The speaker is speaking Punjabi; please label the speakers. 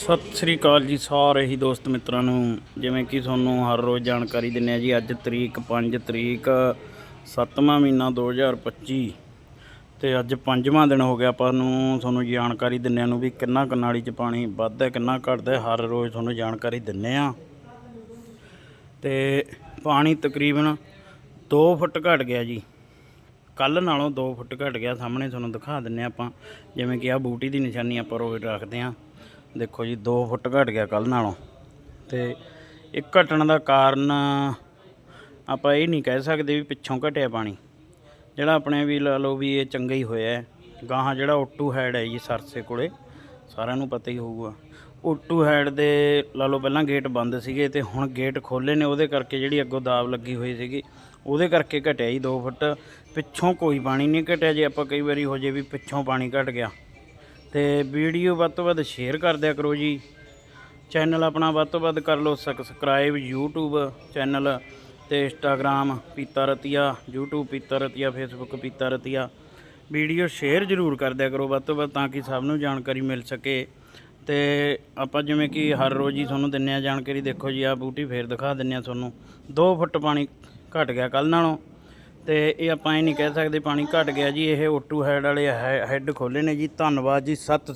Speaker 1: ਸਤਿ ਸ੍ਰੀ ਅਕਾਲ ਜੀ ਸਾਰੇ ਹੀ ਦੋਸਤ ਮਿੱਤਰਾਂ ਨੂੰ। ਜਿਵੇਂ ਕਿ ਤੁਹਾਨੂੰ ਹਰ ਰੋਜ਼ ਜਾਣਕਾਰੀ ਦਿੰਨੇ ਆ ਜੀ, ਅੱਜ ਤਰੀਕ 5 ਤਰੀਕ 7ਵਾਂ ਮਹੀਨਾ 2025 ਤੇ ਅੱਜ ਪੰਜਵਾਂ ਦਿਨ ਹੋ ਗਿਆ ਆਪਾਂ ਨੂੰ। ਤੁਹਾਨੂੰ ਜਾਣਕਾਰੀ ਦਿੰਨਿਆਂ ਨੂੰ ਵੀ ਕਿੰਨਾ ਕਨਾਲੀ 'ਚ ਪਾਣੀ ਵੱਧਦਾ, ਕਿੰਨਾ ਘਟਦਾ, ਹਰ ਰੋਜ਼ ਤੁਹਾਨੂੰ ਜਾਣਕਾਰੀ ਦਿੰਨੇ ਆ ਤੇ ਪਾਣੀ ਤਕਰੀਬਨ 2 ਫੁੱਟ ਘਟ ਗਿਆ ਜੀ। ਕੱਲ ਨਾਲੋਂ 2 ਫੁੱਟ ਘਟ ਗਿਆ, ਸਾਹਮਣੇ ਤੁਹਾਨੂੰ ਦਿਖਾ ਦਿੰਨੇ ਆਪਾਂ। ਜਿਵੇਂ ਕਿ ਆ ਬੂਟੀ ਦੀ ਨਿਸ਼ਾਨੀ ਆਪਾਂ ਰੋਜ਼ ਰੱਖਦੇ ਆ ਦੇਖੋ ਜੀ 2 ਫੁੱਟ ਘਟ ਗਿਆ ਕੱਲ ਨਾਲੋਂ। ਤੇ ਇਹ ਘਟਣ ਦਾ ਕਾਰਨ ਆਪਾਂ ਇਹ ਨਹੀਂ ਕਹਿ ਸਕਦੇ ਵੀ ਪਿੱਛੋਂ ਘਟਿਆ ਪਾਣੀ। ਜਿਹੜਾ ਆਪਣੇ ਵੀ ਲਾ ਲਓ ਵੀ ਇਹ ਚੰਗਾ ਹੀ ਹੋਇਆ ਹੈ। ਗਾਹਾਂ ਜਿਹੜਾ ਓਟੂ ਹੈਡ ਹੈ ਜੀ ਸਰਸੇ ਕੋਲੇ, ਸਾਰਿਆਂ ਨੂੰ ਪਤਾ ਹੀ ਹੋਊਗਾ। ਓਟੂ ਹੈਡ ਦੇ ਲਾ ਲਓ ਪਹਿਲਾਂ ਗੇਟ ਬੰਦ ਸੀਗੇ ਤੇ ਹੁਣ ਗੇਟ ਖੋਲੇ ਨੇ, ਉਹਦੇ ਕਰਕੇ ਜਿਹੜੀ ਅੱਗੋਂ ਦਾਬ ਲੱਗੀ ਹੋਈ ਸੀਗੀ, ਉਹਦੇ ਕਰਕੇ ਘਟਿਆ ਜੀ 2 ਫੁੱਟ। ਪਿੱਛੋਂ ਕੋਈ ਪਾਣੀ ਨਹੀਂ ਘਟਿਆ ਜੇ ਆਪਾਂ ਕਈ ਵਾਰੀ ਹੋ ਜੇ ਵੀ ਪਿੱਛੋਂ ਪਾਣੀ ਘਟ ਗਿਆ। ਤੇ ਵੀਡੀਓ ਵੱਧ ਤੋਂ ਵੱਧ ਸ਼ੇਅਰ ਕਰ ਦਿਆ ਕਰੋ ਜੀ। ਚੈਨਲ ਆਪਣਾ ਵੱਧ ਤੋਂ ਵੱਧ ਕਰ ਲਓ ਸਬਸਕ੍ਰਾਈਬ YouTube ਚੈਨਲ ਤੇ Instagram ਪੀਤਾ ਰਤੀਆ, YouTube ਪੀਤਾ ਰਤੀਆ, Facebook ਪੀਤਾ ਰਤੀਆ। ਵੀਡੀਓ ਸ਼ੇਅਰ ਜ਼ਰੂਰ ਕਰ ਦਿਆ ਕਰੋ ਵੱਧ ਤੋਂ ਵੱਧ ਤਾਂ ਕਿ ਸਭ ਨੂੰ ਜਾਣਕਾਰੀ ਮਿਲ ਸਕੇ। ਤੇ ਆਪਾਂ ਜਿਵੇਂ ਕਿ ਹਰ ਰੋਜ਼ ਹੀ ਤੁਹਾਨੂੰ ਦਿੰਨੇ ਆ ਜਾਣਕਾਰੀ, ਦੇਖੋ ਜੀ ਆ ਬੂਟੀ ਫੇਰ ਦਿਖਾ ਦਿੰਨੇ ਆ ਤੁਹਾਨੂੰ। 2 ਫੁੱਟ ਪਾਣੀ ਘਟ ਗਿਆ ਕੱਲ ਨਾਲੋਂ। ਤੇ ਇਹ ਆਪਾਂ ਇਹ ਨਹੀਂ ਕਹਿ ਸਕਦੇ ਪਾਣੀ ਘਟ ਗਿਆ ਜੀ, ਇਹ ਓਟੂ ਹੈਡ ਵਾਲੇ ਹੈੱਡ ਖੋਲੇ ਨੇ ਜੀ। ਧੰਨਵਾਦ ਜੀ, ਸਤਿ ਸ੍ਰੀ